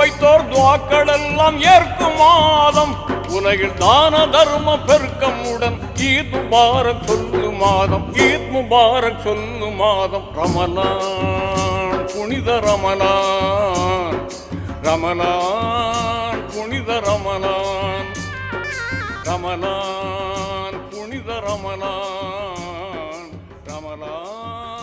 வைத்தோர் துவாக்கள் எல்லாம் ஏற்கும் மாதம். உலகில் தான தர்ம பெருக்கமுடன் ஈத் முபாரக் சொல்லு மாதம். ஈத் முபாரக் சொல்லு மாதம். ரமலான் புனித ரமலான் ரமலான் புனித ரமலான் ரமலான் புனித ரமலான் ரமலான்